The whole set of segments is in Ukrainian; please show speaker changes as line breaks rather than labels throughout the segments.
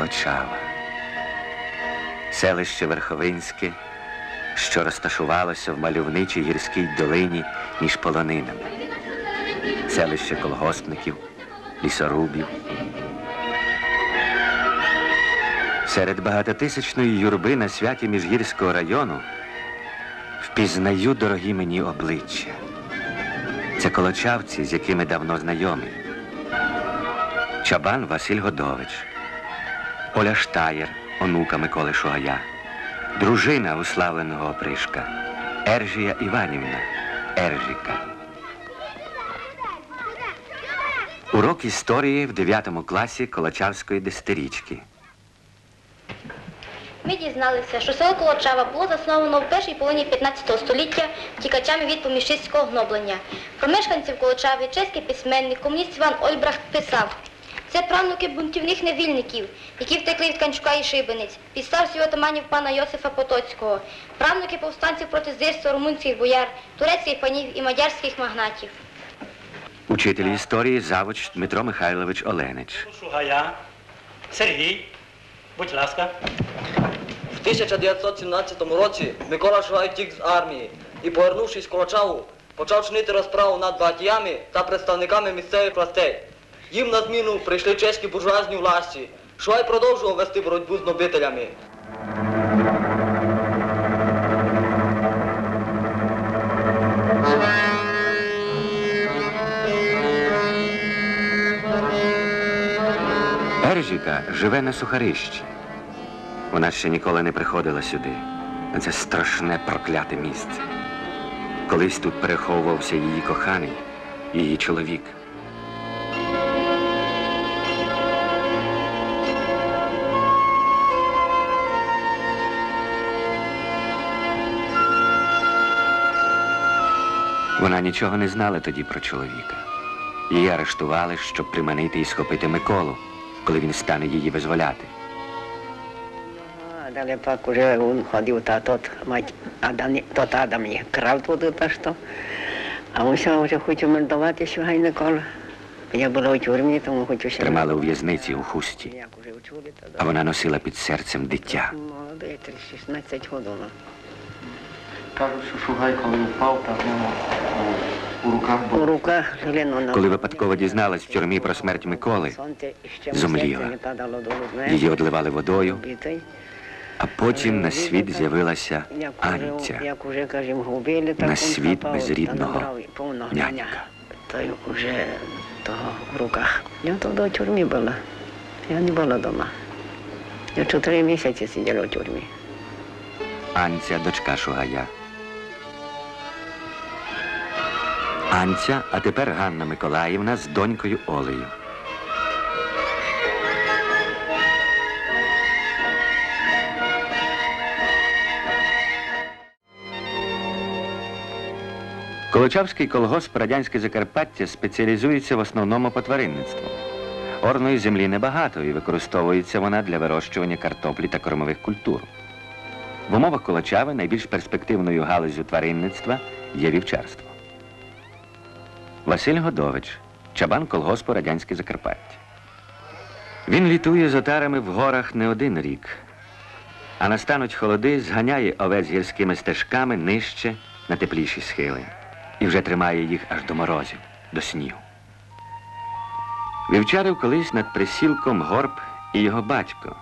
Колочава. Селище Верховинське, що розташувалося в мальовничій гірській долині між полонинами. Селище колгоспників, лісорубів. Серед багатотисячної юрби на святі Міжгірського району впізнаю дорогі мені обличчя. Це колочавці, з якими давно знайомі. Чабан Василь Годович, Оля Штаєр, онука Миколи Шугая, дружина уславленого опришка, Ержія Іванівна, Ержіка. Урок історії в 9 класі Колочавської десятирічки.
Ми дізналися, що село Колочава було засновано в першій половині 15 століття втікачами від поміщицького гноблення. Про мешканців Колочави чеський письменник, комуніст Іван Ольбрахт писав. Це правнуки бунтівних невільників, які втекли від Канчука і Шибениць, під старостю отаманів пана Йосифа Потоцького, правнуки повстанців проти звірства румунських бояр, турецьких панів і мадярських магнатів.
Учитель історії завуч Дмитро Михайлович Оленич.
Шугая. Сергій, будь ласка.
В 1917 році Микола Шугай втік з армії і, повернувшись в Колочаву, почав чинити розправу над багатіями та представниками місцевих властей. Їм на зміну прийшли чеські буржуазні власті. Шугай продовжував вести боротьбу з нобителями.
Ержіка живе на сухарищі. Вона ще ніколи не приходила сюди, це страшне прокляте місце. Колись тут переховувався її коханий, її чоловік. Вона нічого не знала тоді про чоловіка. Її арештували, щоб приманити і схопити Миколу, коли він стане її визволяти.
А пак уже він ходив та тот, мать, Адам, тот Адам їх крав туди та що. А мусив вже хотів мордувати Шугай Микола. Я була у тюрмі, тому хочу ще...
Тримали у в'язниці у хусті, а вона носила під серцем дитя.
Молодий, 16 годин.
Кажуть, що Шугай, коли впав, в у руках
У руках глину
Коли випадково дізналась в тюрмі про смерть Миколи, зомліла. її одливали водою, а потім на світ з'явилася Анця. На світ
хапав,
без рідного
набрав
нянька.
коня. Та й уже того в руках. Я тоді в тюрмі була. Я не була вдома. Я чотири місяці сиділа в тюрмі.
Анця, дочка Шугая. Анця, а тепер Ганна Миколаївна з донькою Олею. Колочавський колгосп Радянське Закарпаття спеціалізується в основному по тваринництву. Орної землі небагато і використовується вона для вирощування картоплі та кормових культур. В умовах Колочави найбільш перспективною галузю тваринництва є вівчарство. Василь Годович, чабан колгоспу Радянське Закарпаття. Він літує з отарами в горах не один рік, а настануть холоди, зганяє овець гірськими стежками нижче на тепліші схили і вже тримає їх аж до морозів, до снігу. Вівчарив колись над присілком горб і його батько,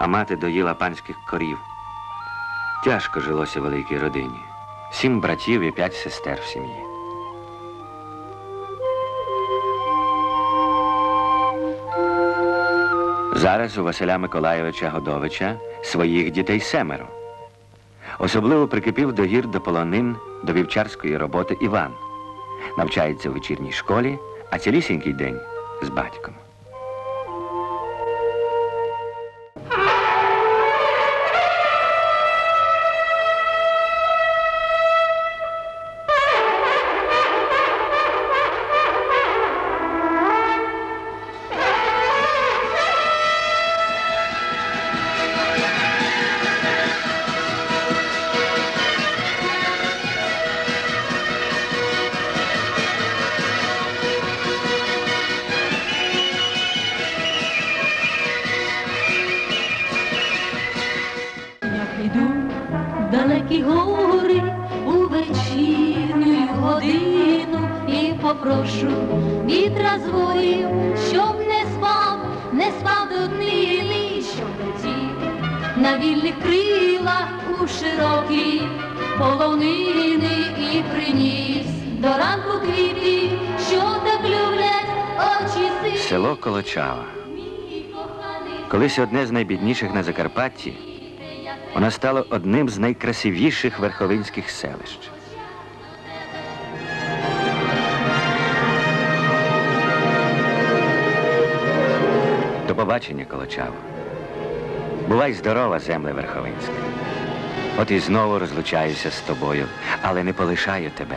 а мати доїла панських корів. Тяжко жилося великій родині. Сім братів і п'ять сестер в сім'ї. Зараз у Василя Миколайовича Годовича своїх дітей семеро. Особливо прикипів до гір до полонин, до вівчарської роботи Іван. Навчається у вечірній школі, а цілісінький день з батьком.
йду далекі гори у вечірню годину і попрошу вітра з щоб не спав, не спав до днини, щоб летів на вільних крилах у широкі полонини і приніс до ранку квіти, що так люблять очі сині.
Село Колочава. Колись одне з найбідніших на Закарпатті воно стало одним з найкрасивіших верховинських селищ. До побачення, Колочаво. Бувай здорова, земле Верховинська. От і знову розлучаюся з тобою, але не полишаю тебе.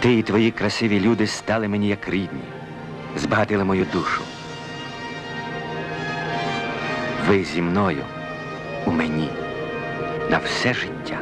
Ти і твої красиві люди стали мені як рідні, збагатили мою душу. Ви зі мною у мені на все життя.